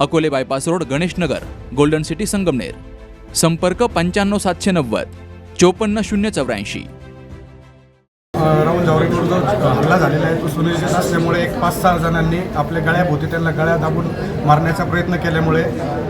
Akole bypass road Ganesh Nagar golden city Sangamner. संपर्क पंच्याण्णव सातशे नव्वद चोपन्न शून्य चौऱ्याऐंशी. राहुल जावरेकर जो हल्ला झालेला आहे. तो सुनिश्चित असल्यामुळे एक पाच सहा जणांनी आपल्या गळ्याभोवती त्यांना गळ्या दाबून मारण्याचा प्रयत्न केल्यामुळे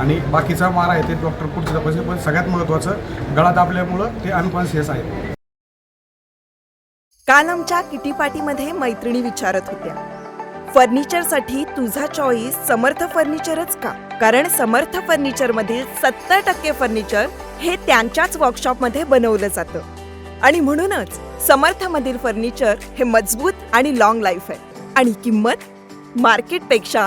आणि बाकीचा मारा आहे ते डॉक्टर पुढचे तपासले पण सगळ्यात महत्त्वाचं गळा दाबल्यामुळं ते अनकॉन्शियस आहे काल आमच्या किटी पार्टीमध्ये मैत्रिणी विचारत होत्या. फर्निचरसाठी तुझा चॉईस समर्थ फर्निचरच का? कारण समर्थ फर्निचरमधील सत्तर टक्के फर्निचर हे त्यांच्याच वर्कशॉपमध्ये बनवलं जातं. आणि म्हणूनच समर्थमधील फर्निचर हे मजबूत आणि लॉंग लाईफ आहे. आणि किंमत मार्केटपेक्षा